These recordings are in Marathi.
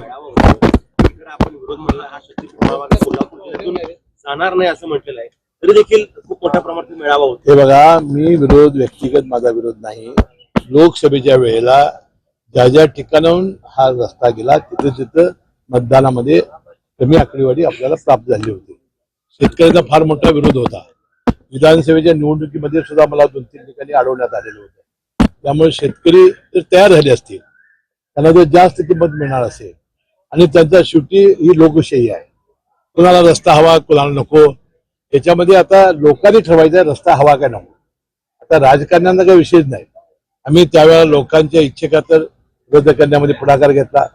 मेळावा आपण विरोध म्हणला हा शक्तीपीठ जाणार नाही असं म्हटलेलं आहे. तरी देखील खूप मोठ्या प्रमाणात मेळावा होतो. हे बघा मी विरोध व्यक्तिगत माझा विरोध नाही. लोकसभेच्या वेळेला ज्या ज्या ठिकाणाहून हा रस्ता गेला तिथं तिथं मतदानामध्ये कमी आकडेवारी आपल्याला प्राप्त झाली होती. शेतकऱ्यांचा फार मोठा विरोध होता. विधानसभेच्या निवडणुकीमध्ये सुद्धा मला दोन तीन ठिकाणी अडवण्यात आलेलं होतं. त्यामुळे शेतकरी जर तयार झाले असतील. त्यांना जर जास्त किंमत मिळणार असेल आणि त्यांचा शेवटी ही लोकशाही आहे. कुणाला रस्ता हवा कुणाला नको. याच्यामध्ये आता लोकांनी ठरवायचा रस्ता हवा का नको. आता राजकारण्यांना काही विषयच नाही. आम्ही त्यावेळेला लोकांच्या इच्छेका तर रद्द करण्यामध्ये पुढाकार घेतला.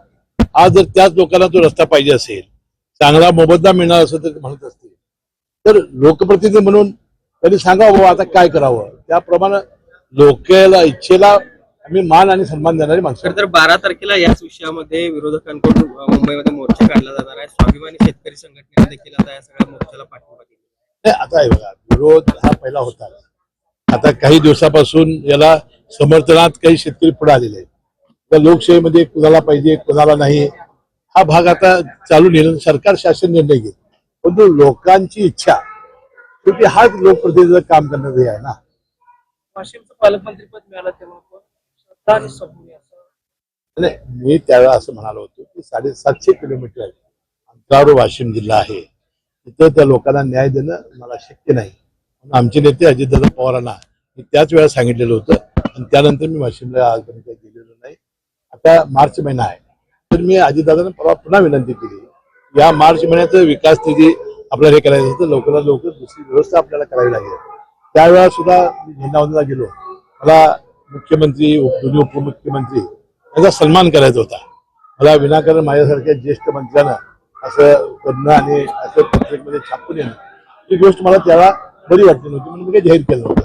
आज जर त्याच लोकांना तो रस्ता पाहिजे असेल चांगला मोबदला मिळणार असेल तर म्हणत असतील तर लोकप्रतिनिधी म्हणून त्यांनी सांगावं बाबा आता काय करावं? त्याप्रमाणे लोकेला इच्छेला आम्ही मान आणि सन्मान देणारी माणसं खरं तर बारा तारखेला याच विषयामध्ये विरोधकांकडून मुंबईमध्ये मोर्चा काढला जाणार आहे. स्वाभिमानी शेतकरी संघटनेने देखील आता या सगळ्या मोर्चाला पाठिंबा दिला आता हे बघा विरोध हा पहिला होता. आता काही दिवसापासून याला समर्थनात काही शेतकरी पुढे आलेले आहेत. त्या लोकशाहीमध्ये कुणाला पाहिजे कुणाला नाही हा भाग आता चालू नेलं सरकार शासन निर्णय घेईल. परंतु लोकांची इच्छा शेवटी हाच लोकप्रतिनिधीचं काम करण्याचं हे आहे ना. वाशिमचं पालकमंत्रीपद मिळालं तेव्हा. असं. नाही मी त्यावेळेला असं म्हणालो होतो की साडेसातशे किलोमीटर अंतरावर वाशिम जिल्हा आहे. तिथं त्या लोकांना न्याय देणं मला शक्य नाही. आमचे नेते अजितदादा पवारांना मी त्याच वेळा सांगितलेलं होतं आणि त्यानंतर मी वाशिमला आजपर्यंत काही गेलेलो नाही. आता मार्च महिना आहे. तर मी अजितदादांना परवा पुन्हा विनंती केली. या मार्च महिन्याचं विकास निधी आपल्याला हे करायचं तर लवकरात लवकर दुसरी व्यवस्था आपल्याला करावी लागेल. त्यावेळेला सुद्धा मी झेंडावंदनला गेलो. मला मुख्यमंत्री दोन्ही उपमुख्यमंत्री यांचा सन्मान करायचा होता. मला विनाकारण माझ्यासारख्या ज्येष्ठ मंत्र्यानं असं करणं आणि असं पत्रिकेमध्ये छापून येणं ही गोष्ट मला त्यावेळा बरी वाटली नव्हती म्हणून मी काही जाहीर केलं नव्हतं.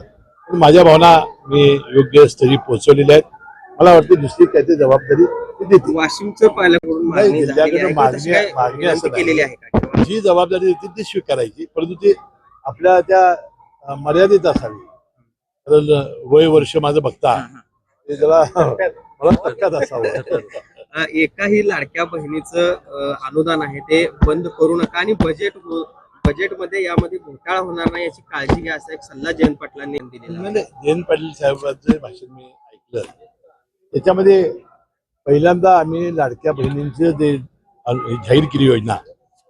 पण माझ्या भावना मी योग्य स्तरी पोहोचवलेल्या आहेत. मला वाटते दुसरी काहीतरी जबाबदारी ती वाशिमचं जिल्ह्याकडे मागणी- मागणी असं जी जबाबदारी देतील ती स्वीकारायची परंतु ती आपल्या त्या मर्यादित असावी. वय वर्ष माझं बघता. ते जरा मला टक्क्यात असावं. अ, एकाही लाडक्या बहिणीचं अनुदान आहे ते बंद करू नका आणि बजेट बजेटमध्ये यामध्ये घोटाळा होणार नाही याची काळजी घ्या असा एक सल्ला जयंत पाटलांनी दिलेला जयंत पाटील साहेबांचं भाषण मी ऐकलं. त्याच्यामध्ये पहिल्यांदा आम्ही लाडक्या बहिणींचे जे जाहीर केली योजना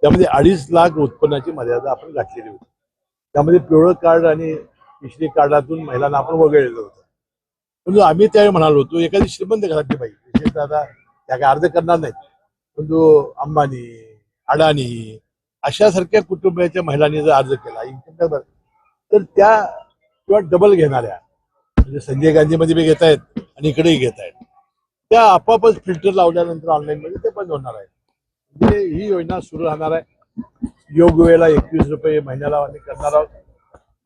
त्यामध्ये अडीच लाख उत्पन्नाची मर्यादा आपण घातलेली होती. त्यामध्ये पिवळं कार्ड आणि पिशवी कार्डातून महिलांना आपण वगळलेलं होतं. परंतु आम्ही त्यावेळी म्हणालो होतो एखादी श्रीमंत घरातली बाई विशेषतः आता त्या काय अर्ज करणार नाहीत. परंतु अंबानी अडाणी अशासारख्या कुटुंबाच्या महिलांनी जर अर्ज केला इन्कम तर त्या किंवा डबल घेणाऱ्या म्हणजे संजय गांधीमध्ये बी घेत आहेत आणि इकडेही घेत आहेत त्या आपोआपच फिल्टर लावल्यानंतर ऑनलाईन मध्ये ते बंद होणार आहे म्हणजे ही योजना सुरू राहणार आहे. योग्य वेळेला एकवीस रुपये महिन्याला आम्ही करणार आहोत.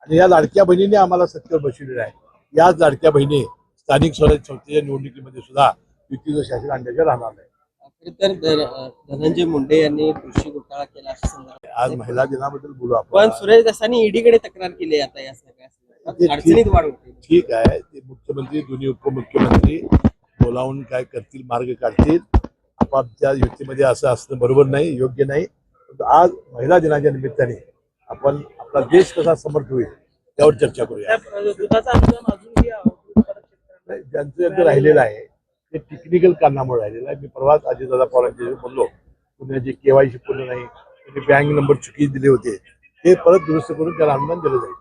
आणि या लाडक्या बहिणीने आम्हाला सत्तेवर बसवलेल्या आहे. याच लाडक्या बहिणी स्थानिक स्वराज्य संस्थेच्या निवडणुकीमध्ये सुद्धा युतीचं शासन आणण्याच्या राहणार नाही. खरं तर धन- धनंजय मुंडे यांनी कृषी घोटाळा केला अशा आज महिला दिनाबद्दल बोलू पण आपण सुरेश दसानी ईडीकडे तक्रार केली आहे आता या सगळ्या. अडचणीत वाढ होते. ठीक आहे. ते मुख्यमंत्री दोन्ही उपमुख्यमंत्री बोलावून काय करतील मार्ग काढतील. आपापच्या युतीमध्ये असं असणं बरोबर नाही योग्य नाही. आज महिला दिनाच्या निमित्ताने आपण आपला देश कसा समर्थ होईल त्यावर चर्चा करूया. ज्यांचं ज्यांचं राहिलेलं आहे ते टेक्निकल कारणामुळे राहिलेलं आहे. मी परवाच अजितदादा पवारांचे बोललो पुण्याची केवायसी पूर्ण नाही बँक नंबर चुकी दिले होते ते परत दुरुस्त करून त्याला अनुदान दिलं जाईल.